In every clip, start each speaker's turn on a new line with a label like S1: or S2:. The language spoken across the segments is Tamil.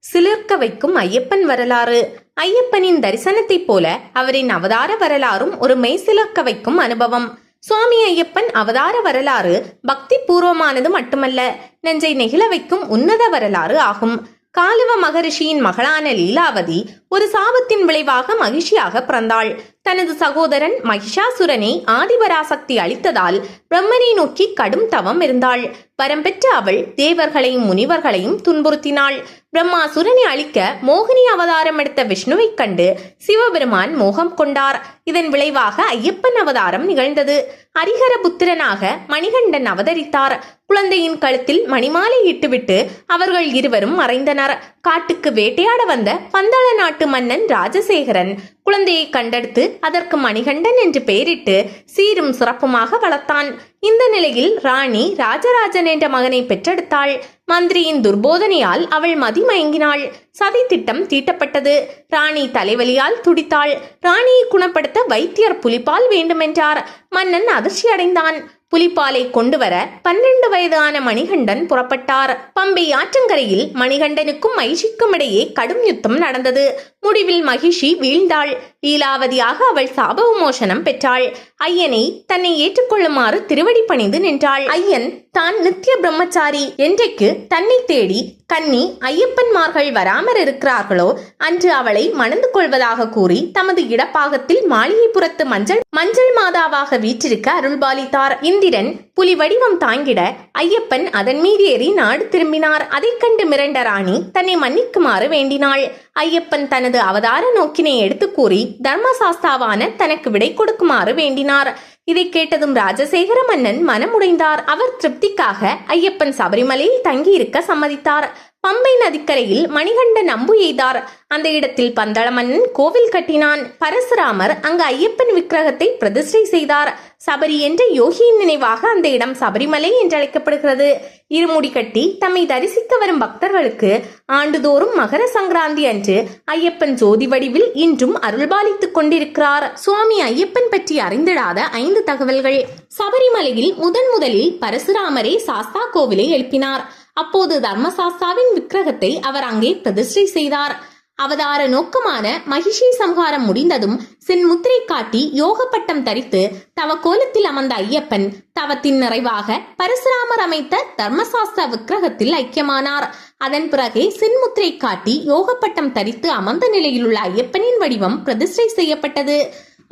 S1: சிலிர்க்க வைக்கும் ஐயப்பன் வரலாறு. ஐயப்பனின் தரிசனத்தைப் போல அவரின் அவதார வரலாறும் ஒரு மெய்சிலிர்க்க வைக்கும் அனுபவம். சுவாமி ஐயப்பன் அவதார வரலாறு பக்தி பூர்வமானது மட்டுமல்ல நெஞ்சை நெகிழ வைக்கும் உன்னத வரலாறு ஆகும். காலுவ மகரிஷியின் மகளான லீலாவதி ஒரு சாபத்தின் விளைவாக மகிழ்ச்சியாக பிறந்தாள். தனது சகோதரன் மகிஷாசுரனை ஆதிபராசக்தி அளித்ததால் பிரம்மனை நோக்கி கடும் தவம் இருந்தாள். வரம் பெற்ற அவள் தேவர்களையும் முனிவர்களையும் துன்புறுத்தினாள். பிரம்மாசுரனை அழிக்க மோகினி அவதாரம் எடுத்த விஷ்ணுவைக் கண்டு சிவபெருமான் மோகம் கொண்டார். இதன் விளைவாக ஐயப்பன் அவதாரம் நிகழ்ந்தது. ஹரிஹர புத்திரனாக மணிகண்டன் அவதரித்தார். குழந்தையின் கழுத்தில் மணிமாலை இட்டுவிட்டு அவர்கள் இருவரும் மறைந்தனர். காட்டுக்கு வேட்டையாட வந்த பந்தள நாட்டு மன்னன் ராஜசேகரன். குழந்தையை கண்டெடுத்து அதற்கு மணிகண்டன் என்று பெயரிட்டு சீரும் சிறப்புமாக வளர்த்தான். இந்த நிலையில் ராணி ராஜராஜன் என்ற மகனை பெற்றெடுத்தாள். மந்திரியின் துர்போதனையால் அவள் மதிமயங்கினாள் சதி திட்டம் தீட்டப்பட்டது. ராணி தலைவலியால் துடித்தாள். ராணியை குணப்படுத்த வைத்தியர் புலிப்பால் வேண்டுமென்றார். மன்னன் அதிர்ச்சியடைந்தான். புலிப்பாலை கொண்டுவர பன்னெண்டு வயதான மணிகண்டன் புறப்பட்டார். பம்பை ஆற்றங்கரையில் மணிகண்டனுக்கும் மகிஷிக்கும் இடையே கடும் யுத்தம் நடந்தது. முடிவில் மகிஷி வீழ்ந்தாள். லீலாவதியாக அவள் சாப விமோசனம் பெற்றாள். ஐயனை தன்னை ஏற்றுக்கொள்ளுமாறு திருவடி பணிந்து நின்றாள். ஐயன் தான் நித்திய பிரம்மச்சாரி என்றைக்கு தன்னை தேடி கன்னி ஐயப்பன்மார்கள் வராமற் இருக்கிறார்களோ அன்று அவளை மணந்து கொள்வதாக கூறி தமது இடப்பாகத்தில் மாளிகைப்புறத்து மஞ்சள் மஞ்சள் மாதாவாக வீற்றிருக்க அருள்பாலித்தார் இந்திரன் புலி வடிவம் தாங்கிட ஐயப்பன் அதன் மீது ஏறி நாடு திரும்பினார். அதைக் கண்டு மிரண்ட ராணி தன்னை மன்னிக்குமாறு வேண்டினாள். ஐயப்பன் தனது அவதார நோக்கினை எடுத்து கூறி தர்மசாஸ்தாவான தனக்கு விடை கொடுக்குமாறு வேண்டினார். இதை கேட்டதும் ராஜசேகர மன்னன் மனமுடைந்தார். அவர் திருப்திக்காக ஐயப்பன் சபரிமலையில் தங்கியிருக்க சம்மதித்தார். பம்பை நதிக்கரையில் மணிகண்டன் அம்பு எய்தார். அந்த இடத்தில் பந்தளமன்னன் கோவில் கட்டினான். பரசுராமர் அங்கு ஐயப்பன் விக்கிரகத்தை பிரதிஷ்டை செய்தார். சபரி என்ற யோகியின் நினைவாக அந்த இடம் சபரிமலை என்று அழைக்கப்படுகிறது. இருமுடி கட்டி தம்மை தரிசிக்க வரும் பக்தர்களுக்கு ஆண்டுதோறும் மகர சங்கராந்தி அன்று ஐயப்பன் ஜோதி வடிவில் இன்றும் அருள்பாலித்துக் கொண்டிருக்கிறார். சுவாமி ஐயப்பன் பற்றி அறிந்திடாத ஐந்து தகவல்கள். சபரிமலையில் முதன் முதலில் பரசுராமரே சாஸ்தா கோவிலை எழுப்பினார். அப்போது தர்மசாஸ்தாவின் விக்கிரகத்தை அவர் அங்கே பிரதிஷ்டை செய்தார். அவதார நோக்கமான மகிஷி சம்ஹாரம் முடிந்ததும் சின்முத்திரை காட்டி யோகப்பட்டம் தரித்து தவக்கோலத்தில் அமர்ந்த ஐயப்பன் தவத்தின் நிறைவாக பரசுராமர் அமைத்த தர்மசாஸ்திர விக்கிரகத்தில் ஐக்கியமானார். அதன் பிறகே சின்முத்திரை காட்டி யோக பட்டம் தரித்து அமர்ந்த நிலையில் உள்ள ஐயப்பனின் வடிவம் பிரதிஷ்டை செய்யப்பட்டது.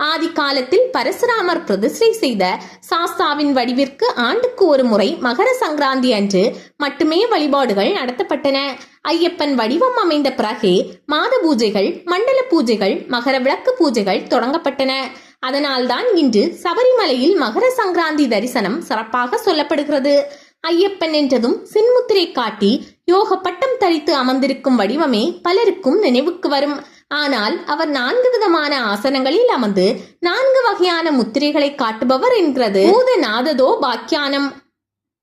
S1: ஆதி காலத்தில் பரசுராமர் பிரதிஷ்டை செய்த சாஸ்தாவின் வடிவிற்கு ஆண்டுக்கு ஒரு முறை மகர சங்கராந்தி அன்று மட்டுமே வழிபாடுகள் நடத்தப்பட்டன. ஐயப்பன் வடிவம் அமைந்த பிறகே மாத பூஜைகள் மண்டல பூஜைகள் மகர விளக்கு பூஜைகள் தொடங்கப்பட்டன. அதனால்தான் இன்று சபரிமலையில் மகர சங்கராந்தி தரிசனம் சிறப்பாக சொல்லப்படுகிறது. ஐயப்பன் என்றதும் சின்முத்திரை காட்டி யோக பட்டம் தரித்து அமர்ந்திருக்கும் வடிவமே பலருக்கும் நினைவுக்கு வரும். ஆனால் அவர் நான்கு விதமான ஆசனங்களில் அமர்ந்து நான்கு வகையான முத்திரைகளை காட்டுபவர் என்கிறது. பூதநாததோ பாக்கியானம்.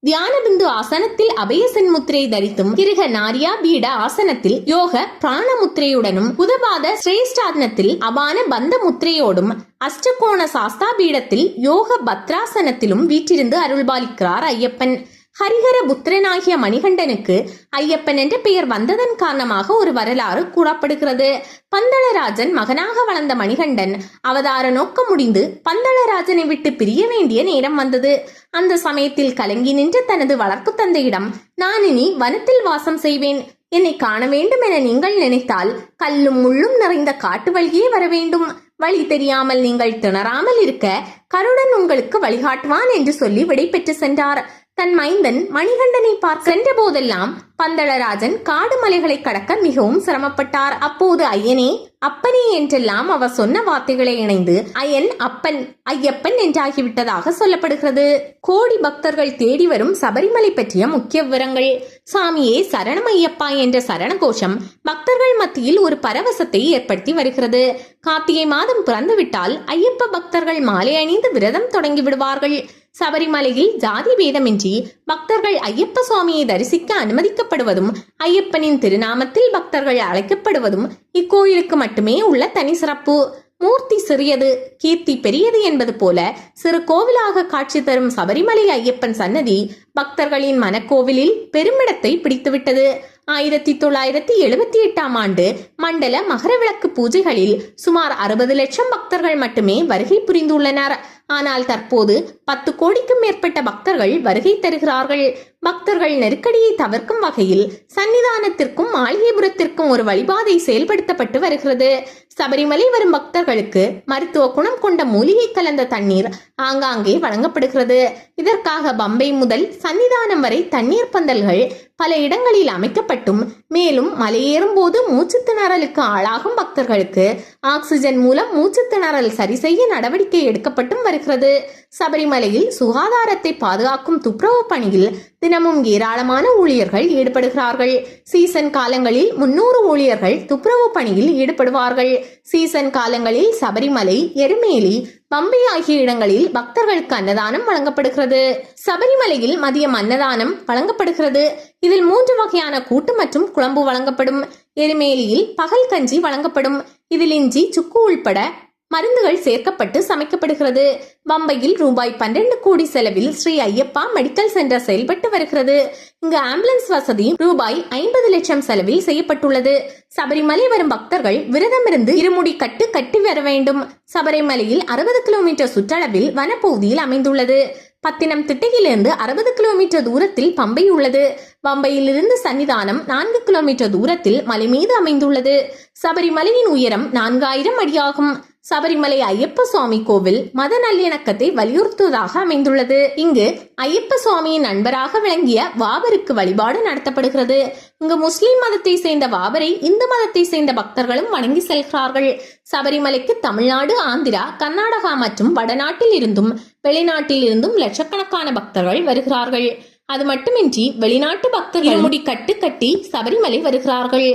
S1: தியானபிந்து ஆசனத்தில் அபயசன் முத்திரை தரித்தும் கிருக நாரியா பீட ஆசனத்தில் யோக பிராண முத்திரையுடனும் புதபாத சிரேஷ்டாதனத்தில் அபான பந்த முத்திரையோடும் அஷ்டகோண சாஸ்தா பீடத்தில் யோக பத்ராசனத்திலும் வீற்றிருந்து அருள்பாலிக்கிறார் ஐயப்பன். ஹரிஹர புத்திரனாகிய மணிகண்டனுக்கு ஐயப்பன் என்ற பெயர் வந்ததன் காரணமாக ஒரு வரலாறு கூறப்படுகிறது. பந்தளராஜன் மகனாக வளர்ந்த மணிகண்டன் அவதார நோக்கம் முடிந்து பந்தளராஜனை விட்டு பிரிய வேண்டிய நேரம் வந்தது. அந்த சமயத்தில் கலங்கி நின்ற தனது வளர்ப்பு தந்தையிடம் நான் இனி வனத்தில் வாசம் செய்வேன். என்னை காண வேண்டும் என நீங்கள் நினைத்தால் கல்லும் முள்ளும் நிறைந்த காட்டு வழியே வர வேண்டும். வழி தெரியாமல் நீங்கள் திணறாமல் இருக்க கருடன் உங்களுக்கு வழிகாட்டுவான் என்று சொல்லி விடை பெற்று சென்றார். தன் மைந்தன் மணிகண்டனை பார்க்க சென்ற போதெல்லாம் பந்தளராஜன் காடு மலைகளை கடக்க மிகவும் சிரமப்பட்டார். அப்போது ஐயனே அப்பனே என்றெல்லாம் அவர் சொன்ன வார்த்தைகளை இணைந்து ஐயன் அப்பன் ஐயப்பன் என்றாகிவிட்டதாக சொல்லப்படுகிறது. கோடி பக்தர்கள் தேடி வரும் சபரிமலை பற்றிய முக்கிய விவரங்கள். சாமியே சரணம் ஐயப்பா என்ற சரண கோஷம் பக்தர்கள் மத்தியில் ஒரு பரவசத்தை ஏற்படுத்தி வருகிறது. கார்த்திகை மாதம் பிறந்துவிட்டால் ஐயப்ப பக்தர்கள் மாலை அணிந்து விரதம் தொடங்கி விடுவார்கள். சபரிமலையில் ஜாதி பேதமின்றி பக்தர்கள் ஐயப்ப சுவாமியை தரிசிக்க அனுமதிக்கப்படுவதும் ஐயப்பனின் திருநாமத்தில் பக்தர்கள் அழைக்கப்படுவதும் இக்கோயிலுக்கு மட்டுமே உள்ள தனி சிறப்பு. மூர்த்தி சிறியது கீர்த்தி பெரியது என்பது போல சிறு கோவிலாக காட்சி தரும் சபரிமலை ஐயப்பன் சன்னதி பக்தர்களின் மனக்கோவிலில் பெருமிடத்தை பிடித்துவிட்டது. ஆயிரத்தி தொள்ளாயிரத்தி எழுபத்தி எட்டாம் ஆண்டு மண்டல மகரவிளக்கு பூஜைகளில் சுமார் அறுபது லட்சம் பக்தர்கள் மட்டுமே வருகை புரிந்துள்ளனர். ஆனால் தற்போது பத்து கோடிக்கும் மேற்பட்ட பக்தர்கள் வருகை தருகிறார்கள். பக்தர்கள் நெருக்கடியை தவிர்க்கும் வகையில் சன்னிதானத்திற்கும் மாளிகைபுரத்திற்கும் ஒரு வழிபாதை செயல்படுத்தப்பட்டு வருகிறது. சபரிமலை வரும் பக்தர்களுக்கு மருத்துவ குணம் கொண்ட மூலிகை கலந்த தண்ணீர் ஆங்காங்கே வழங்கப்படுகிறது. இதற்காக பம்பை முதல் சன்னிதானம் வரை தண்ணீர் பந்தல்கள் பல இடங்களில் அமைக்கப்பட்டும் மேலும் மலையேறும் போது மூச்சு திணறலுக்கு ஆளாகும் பக்தர்களுக்கு ஆக்சிஜன் மூலம் மூச்சு திணறல் சரி செய்ய நடவடிக்கை எடுக்கப்பட்டும் வருகிறது. சபரிமலையில் சுகாதாரத்தை பாதுகாக்கும் துப்புரவு பணியில் தினமும் ஏராளமான ஊழியர்கள் ஈடுபடுகிறார்கள். சீசன் காலங்களில் முன்னூறு ஊழியர்கள் துப்புரவு பணியில் ஈடுபடுவார்கள். சீசன் காலங்களில் சபரிமலை எருமேலி பம்பை ஆகிய இடங்களில் பக்தர்களுக்கு அன்னதானம் வழங்கப்படுகிறது. சபரிமலையில் மதியம் அன்னதானம் வழங்கப்படுகிறது. இதில் மூன்று வகையான கூட்டு மற்றும் குழம்பு வழங்கப்படும். எருமேலியில் பகல் கஞ்சி வழங்கப்படும். இதில் இஞ்சி சுக்கு உள்பட மருந்துகள் சேர்க்கப்பட்டு சமைக்கப்படுகிறது. பம்பையில் ரூபாய் பன்னிரண்டு கோடி செலவில் ஸ்ரீ ஐயப்பா மெடிக்கல் சென்டர் செயல்பட்டு வருகிறது. இங்கு ஆம்புலன்ஸ் வசதி ரூபாய் ஐம்பது லட்சம் செலவில் செய்யப்பட்டுள்ளது. சபரிமலை வரும் பக்தர்கள் விரதமிருந்து இருமுடி கட்டு கட்டி வர வேண்டும். சபரிமலையில் அறுபது கிலோமீட்டர் சுற்றளவில் வனப்பகுதியில் அமைந்துள்ளது. பத்தினம் திட்டையிலிருந்து அறுபது கிலோமீட்டர் தூரத்தில் பம்பை உள்ளது. பம்பையிலிருந்து சன்னிதானம் நான்கு கிலோமீட்டர் தூரத்தில் மலை மீது அமைந்துள்ளது. சபரிமலையின் உயரம் நான்காயிரம் அடியாகும். சபரிமலை ஐயப்ப சுவாமி கோவில் மத நல்லிணக்கத்தை வலியுறுத்துவதாக அமைந்துள்ளது. இங்கு ஐயப்ப சுவாமியின் நண்பராக விளங்கிய வாபருக்கு வழிபாடு நடத்தப்படுகிறது. இங்கு முஸ்லிம் மதத்தை சேர்ந்த வாபரை இந்து மதத்தை சேர்ந்த பக்தர்களும் வணங்கி செல்கிறார்கள். சபரிமலைக்கு தமிழ்நாடு ஆந்திரா கர்நாடகா மற்றும் வடநாட்டில் இருந்தும் வெளிநாட்டில் இருந்தும் லட்சக்கணக்கான பக்தர்கள் வருகிறார்கள். அது மட்டுமின்றி வெளிநாட்டு பக்தர்கள் முடி கட்டு கட்டி சபரிமலை வருகிறார்கள்.